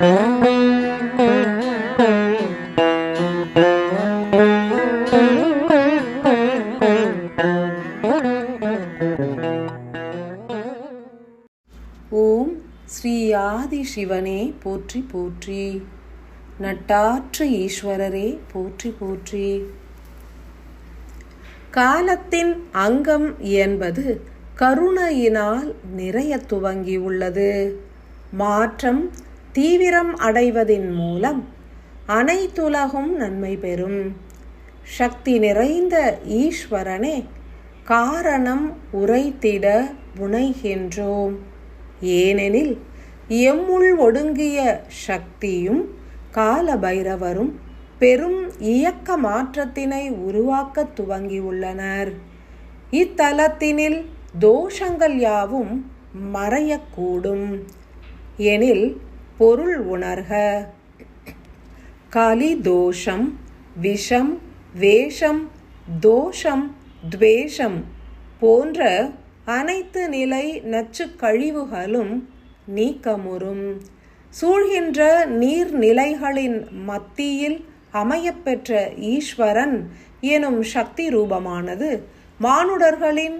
ஓம் ஸ்ரீ ஆதி சிவனே போற்றி போற்றி. நட்டாற்று ஈஸ்வரரே போற்றி போற்றி. காலத்தின் அங்கம் என்பது கருணையினால் நிறைய துவங்கியுள்ளது. மாற்றம் தீவிரம் அடைவதின் மூலம் அனைத்துலகும் நன்மை பெறும். சக்தி நிறைந்த ஈஸ்வரனே காரணம் உரைத்திட புனைகின்றோம் ஏனெனில் எம்முள் ஒடுங்கிய சக்தியும் கால பைரவரும் பெரும் இயக்க மாற்றத்தினை உருவாக்க துவங்கியுள்ளனர். இத்தலத்தினில் தோஷங்கள் யாவும் மறையக்கூடும். எனில் பொருள் உணர்க. கலி தோஷம் விஷம் வேஷம் தோஷம் துவேஷம் போன்ற அனைத்து நிலை நச்சு கழிவுகளும் நீக்கமுறும். சூழ்கின்ற நீர்நிலைகளின் மத்தியில் அமையப்பெற்ற ஈஸ்வரன் எனும் சக்தி ரூபமானது மானுடர்களின்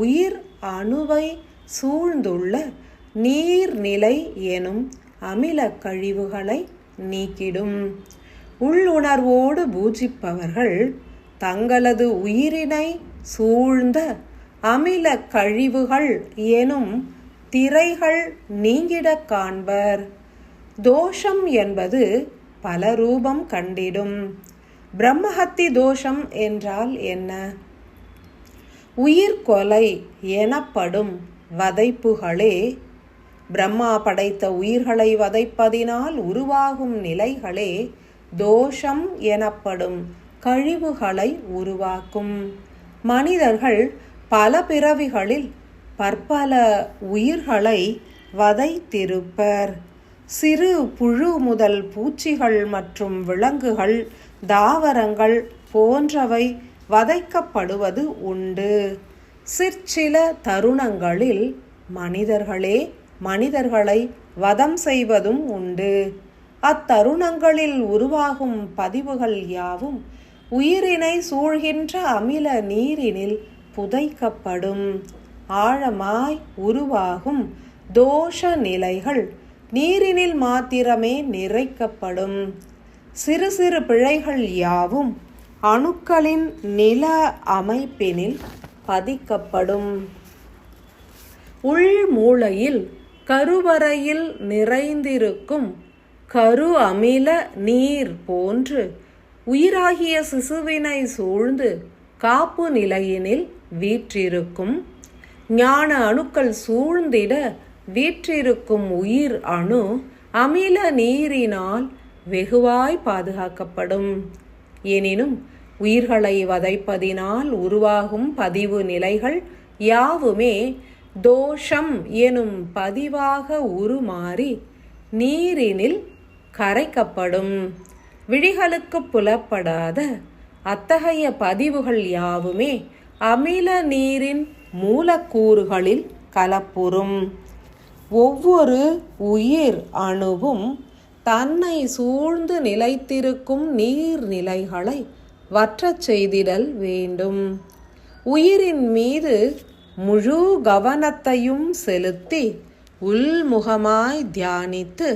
உயிர் அணுவை சூழ்ந்துள்ள நீர்நிலை எனும் அமில கழிவுகளை நீக்கிடும். உள்ளுணர்வோடு பூஜிப்பவர்கள் தங்களது உயிரினை சூழ்ந்த அமில கழிவுகள் எனும் திரைகள் நீங்கிடக் காண்பர். தோஷம் என்பது பல ரூபம் கண்டிடும். பிரம்மஹத்தி தோஷம் என்றால் என்ன? உயிர்கொலை எனப்படும் வதைப்புகளே பிரம்மா படைத்த உயிர்களை வதைப்பதினால் உருவாகும் நிலைகளே தோஷம் எனப்படும் கழிவுகளை உருவாக்கும். மனிதர்கள் பல பிறவிகளில் பற்பல உயிர்களை வதைத்திருப்பர். சிறு புழு முதல் பூச்சிகள் மற்றும் விலங்குகள் தாவரங்கள் போன்றவை வதைக்கப்படுவது உண்டு. சிற்சில தருணங்களில் மனிதர்களே மனிதர்களை வதம் செய்வதும் உண்டு. அத்தருணங்களில் உருவாகும் பதிவுகள் யாவும் உயிரினை சூழ்கின்ற அமில நீரினில் புதைக்கப்படும். ஆழமாய் உருவாகும் தோஷ நிலைகள் நீரினில் மாத்திரமே நிறைக்கப்படும். சிறு சிறு பிழைகள் யாவும் அணுக்களின் நில அமைப்பினில் பதிக்கப்படும். உள் மூளையில் கருவறையில் நிறைந்திருக்கும் கரு அமில நீர் போன்று உயிராகிய சிசுவினை சூழ்ந்து காப்பு நிலையினில் வீற்றிருக்கும். ஞான அணுக்கள் சூழ்ந்திட வீற்றிருக்கும் உயிர் அணு அமில நீரினால் வெகுவாய் பாதுகாக்கப்படும். எனினும் உயிர்களை வதைப்பதினால் உருவாகும் பதிவு நிலைகள் யாவுமே தோஷம் எனும் பதிவாக உருமாறி நீரினில் கரைக்கப்படும். விழிகளுக்கு புலப்படாத அத்தகைய பதிவுகள் யாவுமே அமில நீரின் மூலக்கூறுகளில் கலப்புறும் ஒவ்வொரு உயிர் அணுவும் தன்னை சூழ்ந்து நிலைத்திருக்கும் நீர்நிலைகளை வற்றச் செய்திடல் வேண்டும். உயிரின் மீது முழு கவனத்தையும் செலுத்தி உள்முகமாய் தியானித்து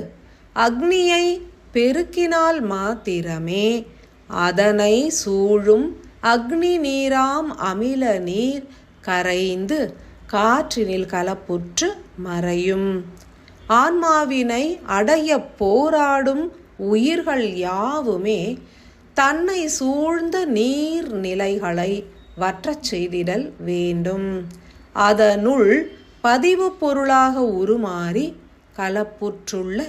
அக்னியை பெருக்கினால் மாத்திரமே அதனை சூழும் அக்னி நீராம் அமில நீர் கரைந்து காற்றினில் கலப்புற்று மறையும். ஆன்மாவினை அடைய போராடும் உயிர்கள் யாவுமே தன்னை சூழ்ந்த நீர் நிலைகளை வற்றச் செய்திடல் வேண்டும். அதனுள் பதிவு பொருளாக உருமாறி கலப்புற்றுள்ள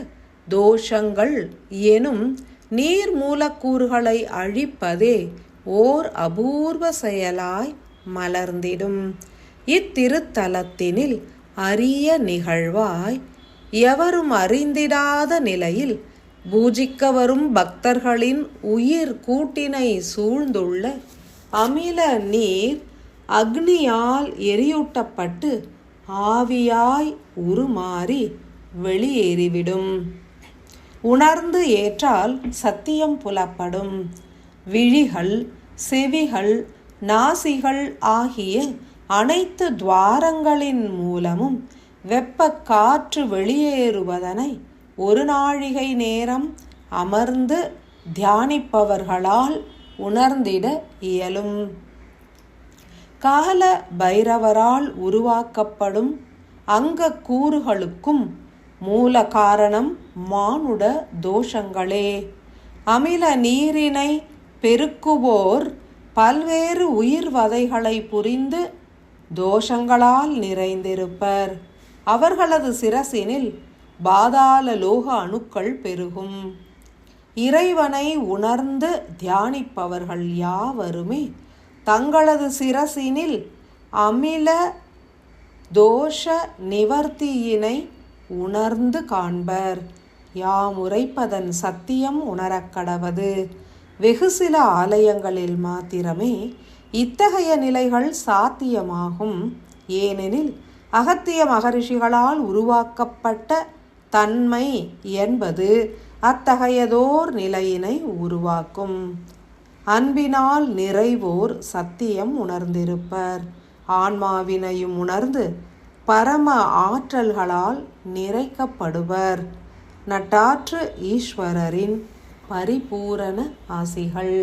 தோஷங்கள் எனும் நீர் மூலக்கூறுகளை அழிப்பதே ஓர் அபூர்வ செயலாய் மலர்ந்திடும். இத்திருத்தலத்தினில் அரிய நிகழ்வாய் எவரும் அறிந்திடாத நிலையில் பூஜிக்க வரும் பக்தர்களின் உயிர் கூட்டினை சூழ்ந்துள்ள அமில நீர் அக்னியால் எரியூட்டப்பட்டு ஆவியாய் உருமாறி வெளியேறிவிடும். உணர்ந்து ஏற்றால் சத்தியம் புலப்படும். விழிகள் செவிகள் நாசிகள் ஆகிய அனைத்து துவாரங்களின் மூலமும் வெப்ப காற்று வெளியேறுவதனை ஒரு நாழிகை நேரம் அமர்ந்து தியானிப்பவர்களால் உணர்ந்திட இயலும். கால பைரவரால் உருவாக்கப்படும் அங்க கூறுகளுக்கும் மூல காரணம் மானுட தோஷங்களே. அமில நீரினை பெருக்குவோர் பல்வேறு உயிர் வதைகளை புரிந்து தோஷங்களால் நிறைந்திருப்பர். அவர்களது சிரசினில் பாதாள லோக அணுக்கள் பெருகும். இறைவனை உணர்ந்து தியானிப்பவர்கள் யாவருமே தங்களது சிரசினில் அமில தோஷ நிவர்த்தியினை உணர்ந்து காண்பர். யாம் உரைப்பதன் சத்தியம் உணரக்கடவது வெகு சில ஆலயங்களில் மாத்திரமே இத்தகைய நிலைகள் சாத்தியமாகும். ஏனெனில் அகத்திய மகரிஷிகளால் உருவாக்கப்பட்ட தன்மை என்பது அத்தகையதோர் நிலையினை உருவாக்கும். அன்பினால் நிறைவோர் சத்தியம் உணர்ந்திருப்பர். ஆன்மாவினையும் உணர்ந்து பரம ஆற்றல்களால் நிறைக்கப்படுவர். நட்டாற்று ஈஸ்வரரின் பரிபூரண ஆசிகள்.